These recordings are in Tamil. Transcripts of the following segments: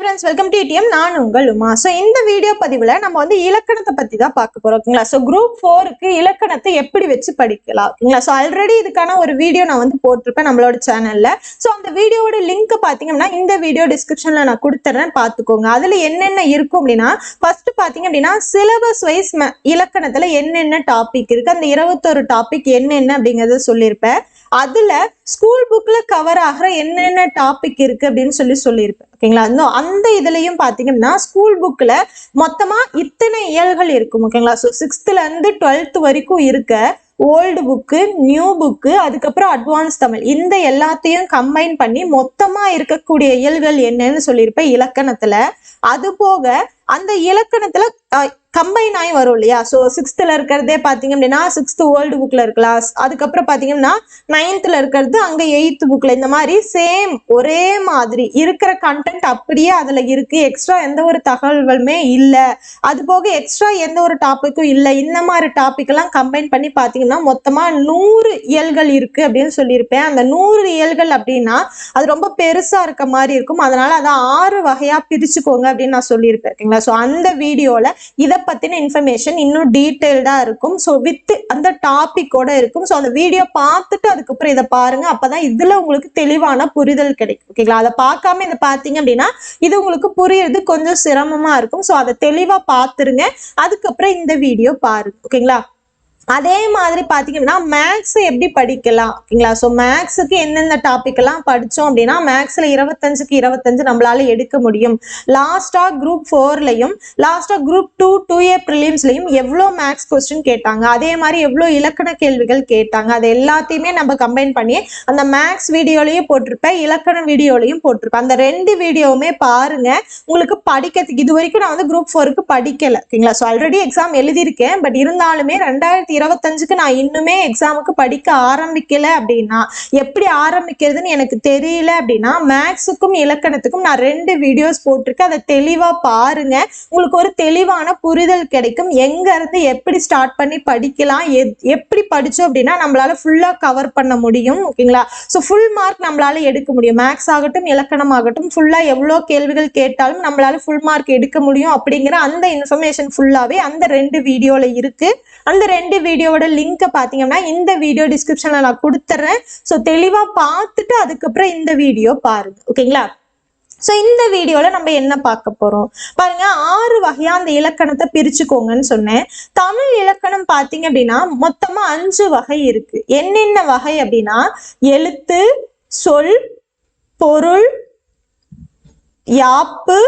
ஃப்ரெண்ட்ஸ் வெல்கம் டு டிஎம் நான் உங்கள் உமா. ஸோ இந்த வீடியோ பதிவில் நம்ம வந்து இலக்கணத்தை பற்றி தான் பார்க்க போகிறோம் ஓகேங்களா? ஸோ குரூப் ஃபோருக்கு இலக்கணத்தை எப்படி வச்சு படிக்கலாம்? ஓகேங்களா? ஸோ ஆல்ரெடி இதுக்கான ஒரு வீடியோ நான் வந்து போட்டிருப்பேன் நம்மளோட சேனலில் ஸோ அந்த வீடியோவோட லிங்க் பார்த்தீங்கன்னா இந்த வீடியோ டிஸ்கிரிப்ஷனில் நான் கொடுத்துட்றேன் பார்த்துக்கோங்க. அதில் என்னென்ன இருக்கும் அப்படின்னா ஃபர்ஸ்ட் பார்த்தீங்க அப்படின்னா சிலபஸ் வைஸ் இலக்கணத்தில் என்னென்ன டாபிக் இருக்குது அந்த இருபத்தொரு டாபிக் என்னென்ன அப்படிங்கிறத சொல்லியிருப்பேன். அதுல ஸ்கூல் புக்ல கவர் ஆகிற என்னென்ன டாபிக் இருக்கு அப்படின்னு சொல்லி சொல்லியிருப்பேன். ஓகேங்களா? இன்னும் அந்த இதுலயும் பாத்தீங்கன்னா ஸ்கூல் புக்ல மொத்தமா இத்தனை இயல்கள் இருக்கும். ஓகேங்களா? ஸோ சிக்ஸ்த்ல இருந்து டுவெல்த் வரைக்கும் இருக்க ஓல்டு புக்கு நியூ புக்கு அதுக்கப்புறம் அட்வான்ஸ் தமிழ். இந்த எல்லாத்தையும் கம்பைன் பண்ணி மொத்தமா இருக்கக்கூடிய இயல்கள் என்னன்னு சொல்லியிருப்பேன் இலக்கணத்துல. அது போக அந்த இலக்கணத்துல கம்பைன் ஆகி வரும் இல்லையா? ஸோ சிக்ஸ்த்தில் இருக்கிறதே பார்த்தீங்க அப்படின்னா சிக்ஸ்த்து வேர்ல்டு புக்கில் இருக்கலாம். அதுக்கப்புறம் பார்த்தீங்கன்னா நைன்த்தில் இருக்கிறது அங்கே எயித்து புக்கில் இந்த மாதிரி சேம் ஒரே மாதிரி இருக்கிற கண்டென்ட் அப்படியே அதில் இருக்குது எக்ஸ்ட்ரா எந்த ஒரு தகவல்களுமே இல்லை. அது போக எக்ஸ்ட்ரா எந்த ஒரு டாப்பிக்கும் இல்லை. இந்த மாதிரி டாப்பிக்கெல்லாம் கம்பைன் பண்ணி பார்த்தீங்கன்னா மொத்தமாக நூறு இயல்கள் இருக்குது அப்படின்னு சொல்லியிருப்பேன். அந்த நூறு இயல்கள் அப்படின்னா அது ரொம்ப பெருசாக இருக்க மாதிரி இருக்கும். அதனால் அதை ஆறு வகையாக பிரிச்சுக்கோங்க அப்படின்னு நான் சொல்லியிருப்பேன் ஓகேங்களா? ஸோ அந்த வீடியோவில் இதை பத்தின இன்ஃபர்மேஷன் இன்னும் டீட்டெயில்டாக இருக்கும். ஸோ வித் அந்த டாப்பிக்கோட இருக்கும். ஸோ அந்த வீடியோ பார்த்துட்டு அதுக்கப்புறம் இதை பாருங்க. அப்பதான் இதுல உங்களுக்கு தெளிவான புரிதல் கிடைக்கும். ஓகேங்களா அதை பார்க்காம இதை பார்த்தீங்க அப்படின்னா இது உங்களுக்கு புரியுறது கொஞ்சம் சிரமமா இருக்கும். ஸோ அதை தெளிவா பார்த்துருங்க. அதுக்கப்புறம் இந்த வீடியோ பாருங்க. ஓகேங்களா அதே மாதிரி பார்த்தீங்கன்னா மேக்ஸ் எப்படி படிக்கலாம்? ஓகேங்களா? ஸோ மேக்ஸுக்கு எந்தெந்த டாபிக் எல்லாம் படித்தோம் அப்படின்னா மேக்ஸில் இருபத்தஞ்சுக்கு இருபத்தஞ்சு நம்மளால எடுக்க முடியும். லாஸ்ட்டாக குரூப் ஃபோர்லையும் லாஸ்ட்டாக குரூப் டூ டூ ஏ ப்ரிலிம்ஸ்லையும் எவ்வளோ மேக்ஸ் கொஸ்டின் கேட்டாங்க? அதே மாதிரி எவ்வளோ இலக்கண கேள்விகள் கேட்டாங்க? அது எல்லாத்தையுமே நம்ம கம்பைன் பண்ணி அந்த மேக்ஸ் வீடியோலையும் போட்டிருப்பேன் இலக்கண வீடியோலையும் போட்டிருப்பேன். அந்த ரெண்டு வீடியோவுமே பாருங்க. உங்களுக்கு படிக்கிறதுக்கு இது வரைக்கும் நான் வந்து குரூப் ஃபோருக்கு படிக்கலை. ஓகேங்களா? ஸோ ஆல்ரெடி எக்ஸாம் எழுதியிருக்கேன். பட் இருந்தாலுமே ரெண்டாயிரத்தி இருபத்தஞ்சுக்கு நான் இன்னுமே எக்ஸாமுக்கு படிக்க ஆரம்பிக்கல அப்படின்னா எப்படி ஆரம்பிக்கிறதுன்னு எனக்கு தெரியல அப்படின்னா மேக்ஸுக்கும் இலக்கணத்துக்கும் நான் ரெண்டு வீடியோஸ் போட்டிருக்கேன். அதை தெளிவாக பாருங்க. உங்களுக்கு ஒரு தெளிவான புரிதல் கிடைக்கும். எங்கேருந்து எப்படி ஸ்டார்ட் பண்ணி படிக்கலாம் எப்படி படித்தோம் அப்படின்னா நம்மளால ஃபுல்லாக கவர் பண்ண முடியும் ஓகேங்களா? ஸோ ஃபுல் மார்க் நம்மளால எடுக்க முடியும். மேக்ஸ் ஆகட்டும் இலக்கணம் ஆகட்டும் ஃபுல்லாக எவ்வளோ கேள்விகள் கேட்டாலும் நம்மளால ஃபுல் மார்க் எடுக்க முடியும் அப்படிங்கிற அந்த இன்ஃபர்மேஷன் ஃபுல்லாகவே அந்த ரெண்டு வீடியோவில் இருக்குது அந்த ரெண்டு வீடியோவோட லிங்கை பார்த்தீங்கன்னா இந்த வீடியோ டிஸ்கிரிப்ஷனில் நான் கொடுத்துட்றேன் ஸோ தெளிவாக பார்த்துட்டு அதுக்கப்புறம் இந்த வீடியோ பாருங்க. ஓகேங்களா ஸோ இந்த வீடியோவில் நம்ம என்ன பார்க்க போகிறோம் பாருங்க ஆறு வகையாக அந்த இலக்கணத்தை பிரிச்சுக்கோங்கன்னு சொன்னேன். தமிழ் இலக்கணம் பார்த்தீங்க அப்படின்னா மொத்தமாக அஞ்சு வகை இருக்கு. என்னென்ன வகை அப்படின்னா எழுத்து சொல் பொருள் யாப்பு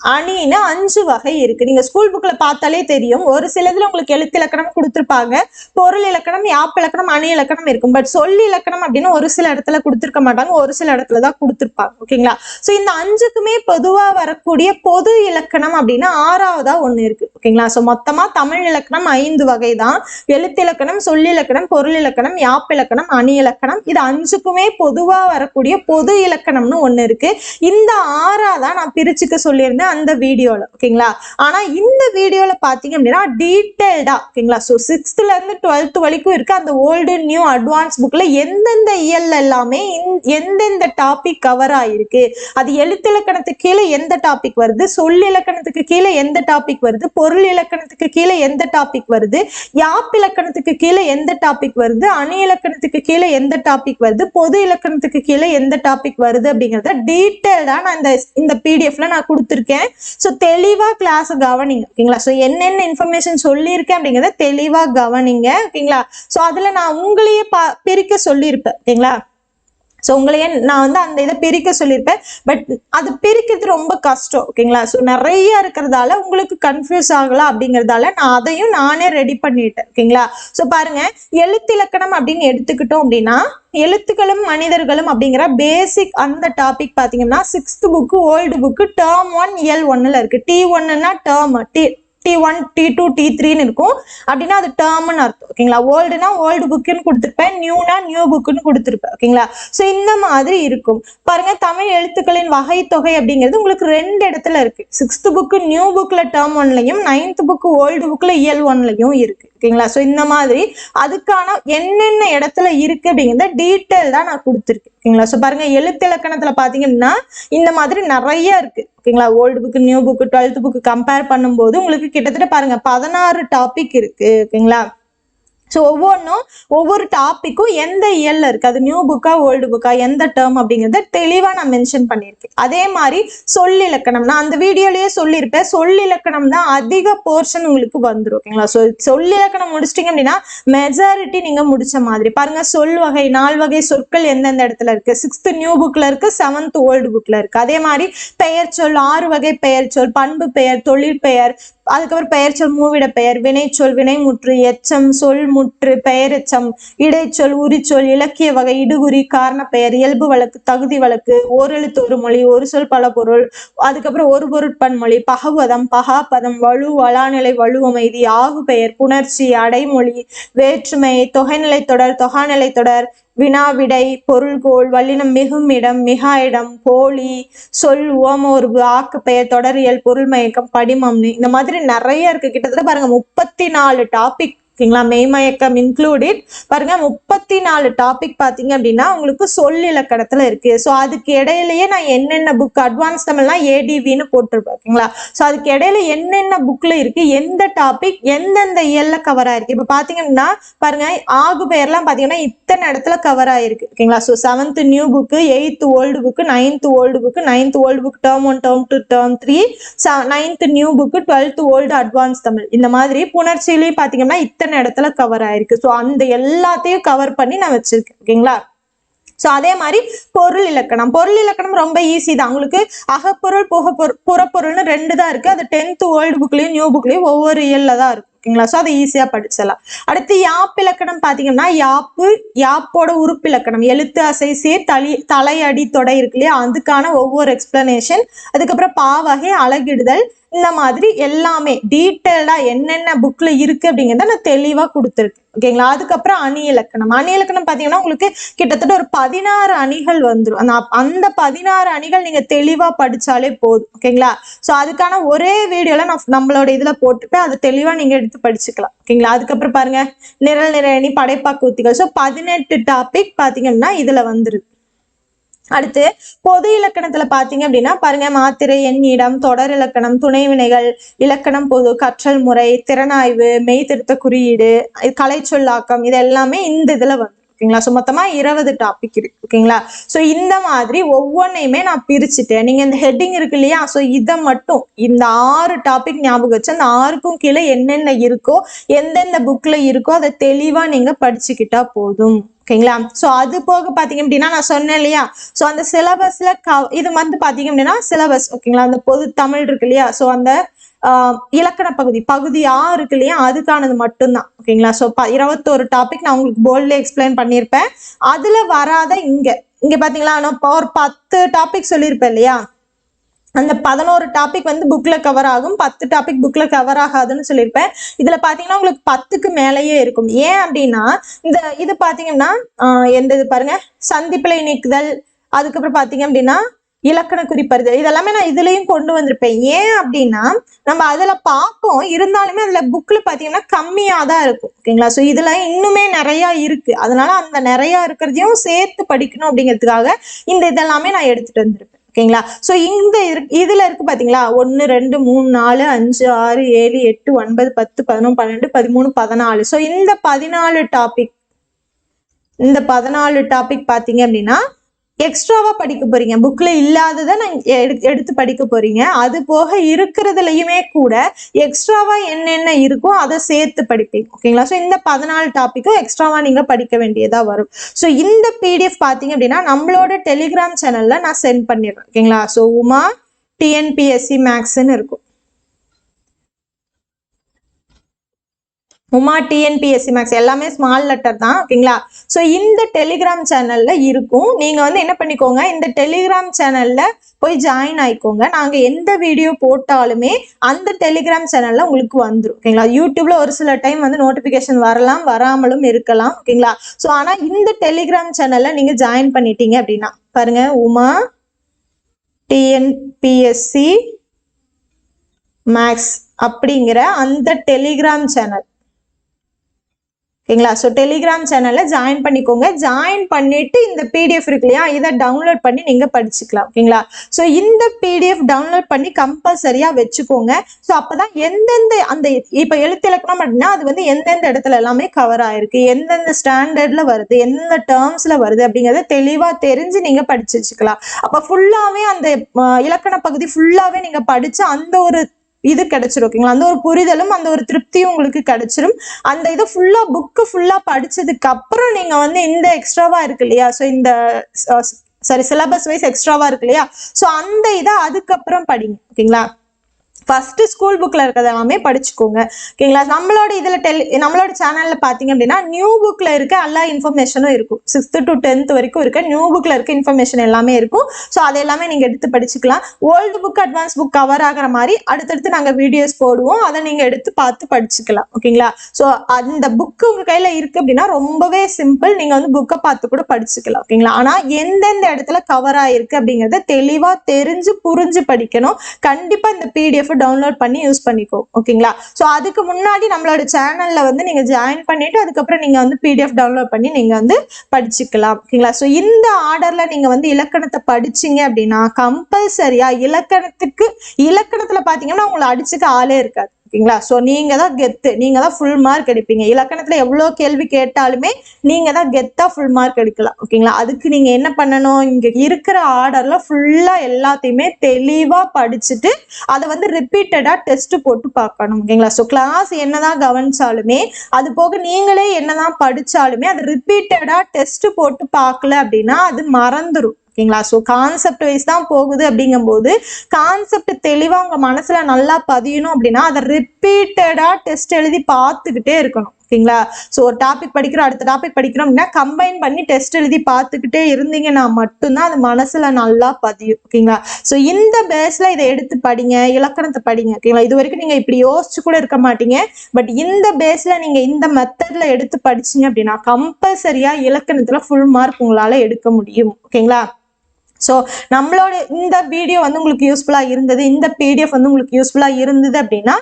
அணின்னு அஞ்சு வகை இருக்கு. நீங்க ஸ்கூல் புக்ல பார்த்தாலே தெரியும். ஒரு சிலதுல உங்களுக்கு எழுத்து இலக்கணம் கொடுத்துருப்பாங்க. பொருள் இலக்கணம் யாப் இலக்கணம் அணி இலக்கணம் இருக்கும். பட் சொல் இலக்கணம் அப்படின்னு ஒரு சில இடத்துல கொடுத்துருக்க மாட்டாங்க. ஒரு சில இடத்துல தான் கொடுத்துருப்பாங்க. ஓகேங்களா ஸோ இந்த அஞ்சுக்குமே பொதுவா வரக்கூடிய பொது இலக்கணம் அப்படின்னா ஆறாவதா ஒண்ணு இருக்கு. ஓகேங்களா ஸோ மொத்தமா தமிழ் இலக்கணம் ஐந்து வகை தான். எழுத்து இலக்கணம் சொல் இலக்கணம் பொருள் இலக்கணம் யாப் இலக்கணம் அணி இலக்கணம். இது அஞ்சுக்குமே பொதுவா வரக்கூடிய பொது இலக்கணம்னு ஒண்ணு இருக்கு. இந்த ஆறா தான் நான் பிரிச்சுக்க சொல்லியிருந்தேன். அந்த வீடியோல ஓகேங்களா? ஆனா இந்த வீடியோல பாத்தீங்க அப்படின்னா டீட்டெயில்டா ஓகேங்களா? ஸோ சிக்ஸ்த்ல இருந்து டுவெல்த் வரைக்கும் இருக்கு அந்த ஓல்டு நியூ அட்வான்ஸ் புக்ல எந்தெந்த இயல் எல்லாமே எந்தெந்த டாபிக் கவர் ஆயிருக்கு? அது எழுத்து இலக்கணத்துக்கு கீழே எந்த டாபிக் வருது? சொல் இலக்கணத்துக்கு கீழே எந்த டாபிக் வருது? பொருள் இலக்கணத்துக்கு கீழே எந்த டாபிக் வருது? யாப் இலக்கணத்துக்கு கீழே எந்த டாபிக் வருது? அணி இலக்கணத்துக்கு கீழே எந்த டாபிக் வருது? பொது இலக்கணத்துக்கு கீழே எந்த டாபிக் வருது அப்படிங்கிறத டீட்டெயில்டாக நான் இந்த இந்த பிடிஎஃப்ல நான் கொடுத்துருக்கேன். ஸோ தெளிவாக கிளாஸ் கவனிங்க ஓகேங்களா? ஸோ என்னென்ன இன்ஃபர்மேஷன் சொல்லியிருக்கேன் அப்படிங்கிறத தெளிவாக கவனிங்க ஓகேங்களா? ஸோ அதில் நான் உங்களையே பா பிரிக்க சொல்லியிருப்பேன் ஓகேங்களா? ஸோ உங்களையே நான் வந்து அந்த இதை பிரிக்க சொல்லியிருப்பேன். பட் அது பிரிக்கிறது ரொம்ப கஷ்டம் ஓகேங்களா ஸோ நிறைய இருக்கிறதால உங்களுக்கு கன்ஃபியூஸ் ஆகலாம் அப்படிங்கிறதால நான் அதையும் நானே ரெடி பண்ணிட்டேன் ஓகேங்களா ஸோ பாருங்க எழுத்திலக்கணம் அப்படின்னு எடுத்துக்கிட்டோம் அப்படின்னா எழுத்துக்களும் மனிதர்களும் அப்படிங்கிற பேசிக் அந்த டாபிக் பார்த்தீங்கன்னா sixth book old book term one L ஒன்னில் இருக்கு. T ஒன்னுன்னா term T T one T two T த்ரீன்னு இருக்கும். அப்படின்னா அது டேர்ம்னு அர்த்தம். ஓகேங்களா ஓல்டுனா ஓல்டு புக்குன்னு கொடுத்துருப்பேன். நியூனா நியூ புக்குன்னு கொடுத்துருப்பேன். ஓகேங்களா ஸோ இந்த மாதிரி இருக்கும். பாருங்க தமிழ் எழுத்துக்களின் வகை தொகை அப்படிங்கிறது உங்களுக்கு ரெண்டு இடத்துல இருக்கு. சிக்ஸ்த் புக்கு நியூ புக்ல டேர்ம் ஒன்லையும் நைன்த் புக்கு ஓல்டு புக்ல இயல் ஒன்லையும் இருக்கு. ஓகேங்களா? ஸோ இந்த மாதிரி அதுக்கான என்னென்ன இடத்துல இருக்கு அப்படிங்கிறத டீட்டெயில் தான் நான் கொடுத்துருக்கேன். ஓகேங்களா? ஸோ பாருங்க எழுத்து இலக்கணத்துல பாத்தீங்கன்னா இந்த மாதிரி நிறைய இருக்கு. ஓகேங்களா? Old book new book twelfth book compare பண்ணும்போது உங்களுக்கு கிட்டத்தட்ட பாருங்க பதினாறு டாபிக் இருக்கு. ஓகேங்களா? ஸோ ஒவ்வொன்றும் ஒவ்வொரு டாப்பிக்கும் எந்த இயல்ல இருக்கு? அது நியூ புக்கா ஓல்டு புக்கா எந்த டேர்ம் அப்படிங்கிறத தெளிவா நான் மென்ஷன் பண்ணியிருக்கேன். அதே மாதிரி சொல்லிலக்கணம் நான் அந்த வீடியோலயே சொல்லியிருப்பேன். சொல்லிலக்கணம் தான் அதிக போர்ஷன் உங்களுக்கு வந்துடும் ஓகேங்களா ஸோ சொல்லிலக்கணம் முடிச்சிட்டிங்க அப்படின்னா மெஜாரிட்டி நீங்க முடிச்ச மாதிரி. பாருங்க சொல் வகை நால் வகை சொற்கள் எந்தெந்த இடத்துல இருக்கு? சிக்ஸ்த் நியூ புக்ல இருக்கு செவன்த் ஓல்டு புக்ல இருக்கு. அதே மாதிரி பெயர் சொல் ஆறு வகை பெயர் சொல் பண்பு பெயர் தொழில் பெயர் அதுக்கப்புறம் பெயர்ச்சொல் மூவிட பெயர் வினைச்சொல் வினைமுற்று எச்சம் சொல் முற்று பெயரெச்சம் இடைச்சொல் உரிச்சொல் இலக்கிய வகை இடுகுறி காரண பெயர் இயல்பு வழக்கு தகுதி வழக்கு ஓரெழுத்து ஒரு மொழி ஒரு சொல் பல பொருள் அதுக்கப்புறம் ஒரு பொருட்பன்மொழி பகவதம் பகாபதம் வலு வளாநிலை வலுவமைதி ஆகு பெயர் புணர்ச்சி அடைமொழி வேற்றுமை தொகைநிலை தொடர் தொகாநிலை தொடர் வினாவிடை பொருள்கோள் வல்லினம் மிகும் இடம் மிகா இடம் போலி சொல் உவமோர்வு ஆக்கு பெயர் தொடரியல் பொருள் மயக்கம் படிமம்னு இந்த மாதிரி நிறைய இருக்கு. கிட்டத்தட்ட பாருங்க முப்பத்தி நாலு டாபிக் ஓகேங்களா? மெய்மயக்கம் இன்க்ளூடட் பாருங்க முப்பத்தி நாலு டாபிக் பார்த்தீங்க அப்படின்னா உங்களுக்கு சொல் இலக்கணத்துல இருக்கு. ஸோ அதுக்கு இடையிலயே நான் என்னென்ன புக் அட்வான்ஸ் தமிழ்லாம் ஏடிவின்னு போட்டிருப்பேன் ஓகேங்களா? ஸோ அதுக்கு இடையில என்னென்ன புக்ல இருக்கு எந்த டாபிக் எந்தெந்த இயல்ல கவர் ஆயிருக்கு. இப்போ பாத்தீங்கன்னா பாருங்க ஆகு பெயர்லாம் பாத்தீங்கன்னா இத்தனை இடத்துல கவர் ஆயிருக்கு ஓகேங்களா? So seventh new book eighth old book ninth old book ninth old book term one term two term three ninth new book twelfth old advance Tamil. இந்த மாதிரி புணர்ச்சியிலையும் பாத்தீங்கன்னா இத்தனை இடத்துல கவர் ஆயிருக்கு? ஸோ அந்த எல்லாத்தையும் கவர் பண்ணி நான் வச்சிருக்கேன் ஓகேங்களா? ஸோ அதே மாதிரி பொருள் இலக்கணம். பொருள் இலக்கணம் ரொம்ப ஈஸி தான். உங்களுக்கு அகப்பொருள் புகப்பொருள் புறப்பொருள்னு ரெண்டு தான் இருக்கு. அது டென்த் ஓல்டு புக்லயும் நியூ புக்லயும் ஒவ்வொரு இயல்ல தான் இருக்கும் ஓகேங்களா? ஸோ அதை ஈஸியாக படிச்சிடலாம். அடுத்து யாப்பிலக்கணம் இலக்கணம் யாப்பு யாப்போட உறுப்பு இலக்கணம். எழுத்து அசை சேர் தலி தலையடி தொடை இருக்கு இல்லையா? அதுக்கான ஒவ்வொரு எக்ஸ்பிளனேஷன் அதுக்கப்புறம் பாவகை அழகிடுதல் இந்த மாதிரி எல்லாமே டீட்டெயில்டா என்னென்ன புக்ல இருக்கு அப்படிங்கிறத நான் தெளிவா கொடுத்துருக்கேன். ஓகேங்களா அதுக்கப்புறம் அணி இலக்கணம். அணி இலக்கணம் பாத்தீங்கன்னா உங்களுக்கு கிட்டத்தட்ட ஒரு பதினாறு அணிகள் வந்துடும் அந்த அந்த பதினாறு அணிகள் நீங்க தெளிவா படிச்சாலே போதும். ஓகேங்களா ஸோ அதுக்கான ஒரே வீடியோல நான் நம்மளோட இதுல போட்டுப்பேன். அதை தெளிவா நீங்க எடுத்து படிச்சுக்கலாம். ஓகேங்களா அதுக்கப்புறம் பாருங்க. நிரல் நிறை அணி படைப்பாக்கு ஸோ பதினெட்டு டாபிக் பாத்தீங்கன்னா இதுல வந்துருது அடுத்து பொது இலக்கணத்துல பாத்தீங்க அப்படின்னா பாருங்க மாத்திரை எண்ணிடம் தொடர் இலக்கணம் துணை வினைகள் இலக்கணம் பொது கற்றல் முறை திறனாய்வு மெய்திருத்த குறியீடு கலை சொல்லாக்கம் இது எல்லாமே இந்த இதுல வந்து ஓகேங்களா? ஸோ மொத்தமா இருபது டாபிக் இருக்கு ஓகேங்களா? ஸோ இந்த மாதிரி ஒவ்வொன்றையுமே நான் பிரிச்சுட்டேன் நீங்க இந்த ஹெட்டிங் இருக்கு இல்லையா? ஸோ இதை மட்டும் இந்த ஆறு டாபிக் ஞாபகம் வச்சு அந்த ஆறுக்கும் கீழே என்னென்ன இருக்கோ எந்தெந்த புக்ல இருக்கோ அதை தெளிவா நீங்க படிச்சுக்கிட்டா போதும். ஓகேங்களா? ஸோ அது போக பார்த்தீங்க அப்படின்னா நான் சொன்னேன் இல்லையா? ஸோ அந்த சிலபஸ்ல க இது வந்து பார்த்தீங்க அப்படின்னா சிலபஸ் ஓகேங்களா? அந்த பொது தமிழ் இருக்கு இல்லையா? ஸோ அந்த இலக்கண பகுதி பகுதி ஆ இருக்கு இல்லையா? அதுக்கானது மட்டும்தான் ஓகேங்களா? ஸோ இருபத்தோரு டாபிக் நான் உங்களுக்கு போல்ட்ல எக்ஸ்பிளைன் பண்ணியிருப்பேன். அதுல வராத இங்க இங்க பாத்தீங்களா? நான் இப்போ ஒரு பத்து டாபிக் சொல்லியிருப்பேன் இல்லையா? அந்த பதினோரு டாபிக் வந்து புக்கில் கவர் ஆகும். பத்து டாபிக் புக்கில் கவர் ஆகாதுன்னு சொல்லியிருப்பேன். இதில் பார்த்தீங்கன்னா உங்களுக்கு பத்துக்கு மேலேயே இருக்கும். ஏன் அப்படின்னா இந்த இது பார்த்தீங்கன்னா எந்த இது பாருங்க? சந்திப்பிலை நீக்குதல் அதுக்கப்புறம் பார்த்தீங்க அப்படின்னா இலக்கண குறிப்பறிதல். இதெல்லாமே நான் இதுலயும் கொண்டு வந்திருப்பேன். ஏன் அப்படின்னா நம்ம அதுல பார்ப்போம். இருந்தாலுமே அதுல புக்ல பாத்தீங்கன்னா கம்மியா தான் இருக்கும். ஓகேங்களா? ஸோ இதுல இன்னுமே நிறைய இருக்கு. அதனால அந்த நிறைய இருக்கிறதையும் சேர்த்து படிக்கணும் அப்படிங்கிறதுக்காக இந்த இதெல்லாமே நான் எடுத்துட்டு வந்திருப்பேன். ஓகேங்களா? ஸோ இந்த இதுல இருக்கு பாத்தீங்களா? ஒன்னு ரெண்டு மூணு நாலு அஞ்சு ஆறு ஏழு எட்டு ஒன்பது பத்து பதினொன்று பன்னெண்டு பதிமூணு பதினாலு. ஸோ இந்த பதினாலு டாபிக் இந்த பதினாலு டாபிக் பாத்தீங்க அப்படின்னா எக்ஸ்ட்ராவா படிக்க போறீங்க. புக்ல இல்லாததை நான் எடு- எடுத்து படிக்க போறீங்க. அது போக இருக்கிறதுலையுமே கூட எக்ஸ்ட்ராவா என்னென்ன இருக்கோ அதை சேர்த்து படிப்பீங்க. ஓகேங்களா ஸோ இந்த பதினாலு டாப்பிக்கும் எக்ஸ்ட்ராவா நீங்க படிக்க வேண்டியதா வரும். ஸோ இந்த பிடிஎஃப் பார்த்தீங்க அப்படின்னா நம்மளோட டெலிகிராம் சேனல்ல நான் சென்ட் பண்ணிடுறேன். ஓகேங்களா ஸோ உமா டிஎன்பிஎஸ்சி மேக்ஸ்ன்னு இருக்கும். உமா டிஎன்பிஎஸ்சி மேக்ஸ் எல்லாமே ஸ்மால் லெட்டர் தான் ஓகேங்களா ஸோ இந்த டெலிகிராம் சேனலில் இருக்கும். நீங்கள் வந்து என்ன பண்ணிக்கோங்க இந்த டெலிகிராம் சேனலில் போய் ஜாயின் ஆயிக்கோங்க. நாங்கள் எந்த வீடியோ போட்டாலுமே அந்த டெலிகிராம் சேனலில் உங்களுக்கு வந்துடும் ஓகேங்களா யூடியூப்ல ஒரு சில டைம் வந்து நோட்டிஃபிகேஷன் வரலாம் வராமலும் இருக்கலாம் ஓகேங்களா ஸோ ஆனால் இந்த டெலிகிராம் சேனலில் நீங்கள் ஜாயின் பண்ணிட்டீங்க அப்படின்னா பாருங்க உமா டிஎன்பிஎஸ்சி மேக்ஸ் அப்படிங்கிற அந்த டெலிகிராம் சேனல் ஓகேங்களா? ஸோ டெலிகிராம் சேனலில் ஜாயின் பண்ணிக்கோங்க. ஜாயின் பண்ணிட்டு இந்த பிடிஎஃப் இருக்கு இல்லையா? இதை டவுன்லோட் பண்ணி நீங்கள் படிச்சுக்கலாம். ஓகேங்களா? ஸோ இந்த பிடிஎஃப் டவுன்லோட் பண்ணி கம்பல்சரியாக வச்சுக்கோங்க. ஸோ அப்போ தான் எந்தெந்த அந்த இப்போ எழுத்து இலக்கணம் அப்படின்னா அது வந்து எந்தெந்த இடத்துல எல்லாமே கவர் ஆயிருக்கு. எந்தெந்த ஸ்டாண்டர்டில் வருது? எந்த டேர்ம்ஸில் வருது? அப்படிங்கிறத தெளிவாக தெரிஞ்சு நீங்கள் படிச்சு வச்சுக்கலாம். அப்போ ஃபுல்லாகவே அந்த இலக்கண பகுதி ஃபுல்லாகவே நீங்கள் படித்து அந்த ஒரு இது கிடைச்சிரும் ஓகேங்களா அந்த ஒரு புரிதலும் அந்த ஒரு திருப்தியும் உங்களுக்கு கிடைச்சிரும். அந்த இதை ஃபுல்லா புக்கு ஃபுல்லா படிச்சதுக்கு அப்புறம் நீங்க வந்து இந்த எக்ஸ்ட்ராவா இருக்கு இல்லையா? ஸோ இந்த சாரி சிலபஸ் வைஸ் எக்ஸ்ட்ராவா இருக்கு இல்லையா? ஸோ அந்த இதை அதுக்கப்புறம் படிங்க ஓகேங்களா ஃபர்ஸ்ட் ஸ்கூல் புக்ல இருக்கிறது எல்லாமே படிச்சுக்கோங்க. ஓகேங்களா? நம்மளோட இதுல டெல் நம்மளோட சேனல்ல பாத்தீங்க அப்படின்னா நியூ புக்ல இருக்க எல்லா இன்ஃபர்மேஷனும் இருக்கும். சிக்ஸ்த் டு டென்த் வரைக்கும் இருக்க நியூ புக்ல இருக்க இன்ஃபர்மேஷன் எல்லாமே இருக்கும். ஸோ அது எல்லாமே நீங்க எடுத்து படிச்சுக்கலாம். Old book advance book cover ஆகிற மாதிரி அடுத்தடுத்து நாங்க வீடியோஸ் போடுவோம். அதை நீங்க எடுத்து பார்த்து படிச்சுக்கலாம். ஓகேங்களா? ஸோ அந்த புக்கு உங்க கையில இருக்கு அப்படின்னா ரொம்பவே சிம்பிள் நீங்க வந்து புக்கை பார்த்து கூட படிச்சுக்கலாம். ஓகேங்களா? ஆனா எந்தெந்த இடத்துல கவர் ஆயிருக்கு அப்படிங்கறத தெளிவா தெரிஞ்சு புரிஞ்சு படிக்கணும். கண்டிப்பா இந்த பிடிஎஃப் டவுன்லோட் பண்ணி யூஸ் பண்ணிக்கோ ஓகேங்களா ஸோ அதுக்கு முன்னாடி நம்மளோட சேனல்ல வந்து நீங்க ஜாயின் பண்ணிட்டு அதுக்கப்புறம் நீங்க வந்து பிடிஎஃப் டவுன்லோட் பண்ணி நீங்க வந்து படிச்சுக்கலாம் ஓகேங்களா ஸோ இந்த ஆர்டர்ல நீங்க வந்து இலக்கணத்தை படிச்சீங்க அப்படின்னா கம்பல்சரியா இலக்கணத்துக்கு இலக்கணத்துல பாத்தீங்கன்னா உங்களை அடிச்சுக்க ஆளே இருக்காது. ஓகேங்களா ஸோ நீங்க தான் கெத்து. நீங்க தான் ஃபுல் மார்க் எடுப்பீங்க. இலக்கணத்துல எவ்வளோ கேள்வி கேட்டாலுமே நீங்க தான் கெத்தா ஃபுல் மார்க் எடுக்கலாம். ஓகேங்களா அதுக்கு நீங்க என்ன பண்ணணும்? இங்க இருக்கிற ஆர்டர்ல ஃபுல்லா எல்லாத்தையுமே தெளிவா படிச்சுட்டு அதை வந்து ரிப்பீட்டடா டெஸ்ட் போட்டு பார்க்கணும். ஓகேங்களா ஸோ கிளாஸ் என்னதான் கவனிச்சாலுமே அது போக நீங்களே என்னதான் படிச்சாலுமே அது ரிப்பீட்டடா டெஸ்ட் போட்டு பார்க்கல அப்படின்னா அது மறந்துடும் ஓகேங்களா ஸோ கான்செப்ட் வைஸ் தான் போகுது அப்படிங்கும்போது கான்செப்ட் தெளிவாக உங்க மனசுல நல்லா பதியணும் அப்படின்னா அதை ரிப்பீட்டடா டெஸ்ட் எழுதி பார்த்துக்கிட்டே இருக்கணும். ஓகேங்களா? ஸோ ஒரு டாபிக் படிக்கிறோம் அடுத்த டாபிக் படிக்கிறோம் அப்படின்னா கம்பைன் பண்ணி டெஸ்ட் எழுதி பார்த்துக்கிட்டே இருந்தீங்கன்னா மட்டும்தான் அது மனசுல நல்லா பதியும். ஓகேங்களா? ஸோ இந்த பேஸ்ல இதை எடுத்து படிங்க இலக்கணத்தை படிங்க. ஓகேங்களா? இது வரைக்கும் நீங்க இப்படி யோசிச்சு கூட இருக்க மாட்டீங்க. பட் இந்த பேஸ்ல நீங்க இந்த மெத்தட்ல எடுத்து படிச்சீங்க அப்படின்னா கம்பல்சரியா இலக்கணத்துல ஃபுல் மார்க் உங்களால எடுக்க முடியும். ஓகேங்களா? ஸோ நம்மளோட இந்த வீடியோ வந்து உங்களுக்கு யூஸ்ஃபுல்லாக இருந்தது. இந்த பிடிஎஃப் வந்து உங்களுக்கு யூஸ்ஃபுல்லாக இருந்தது அப்படின்னா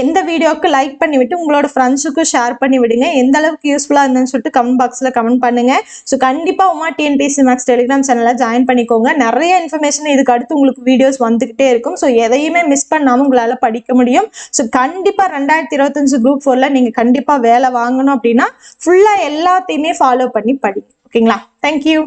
எந்த வீடியோவுக்கு லைக் பண்ணி விட்டு உங்களோட ஃப்ரெண்ட்ஸுக்கும் ஷேர் பண்ணி விடுங்க. எந்த அளவுக்கு யூஸ்ஃபுல்லாக இருந்ததுன்னு சொல்லிட்டு கமெண்ட் பாக்ஸில் கமெண்ட் பண்ணுங்க. ஸோ கண்டிப்பாக உமா டிஎன்பிசி மேக்ஸ் டெலிகிராம் சேனலில் ஜாயின் பண்ணிக்கோங்க. நிறைய இன்ஃபர்மேஷன் இதுக்கு அடுத்து உங்களுக்கு வீடியோஸ் வந்துகிட்டே இருக்கும். ஸோ எதையுமே மிஸ் பண்ணாமல் உங்களால் படிக்க முடியும். ஸோ கண்டிப்பாக ரெண்டாயிரத்தி இருபத்தஞ்சு குரூப் ஃபோரில் நீங்கள் கண்டிப்பாக வேலை வாங்கணும் அப்படின்னா ஃபுல்லாக எல்லாத்தையுமே ஃபாலோ பண்ணி படிங்க. ஓகேங்களா தேங்க்யூ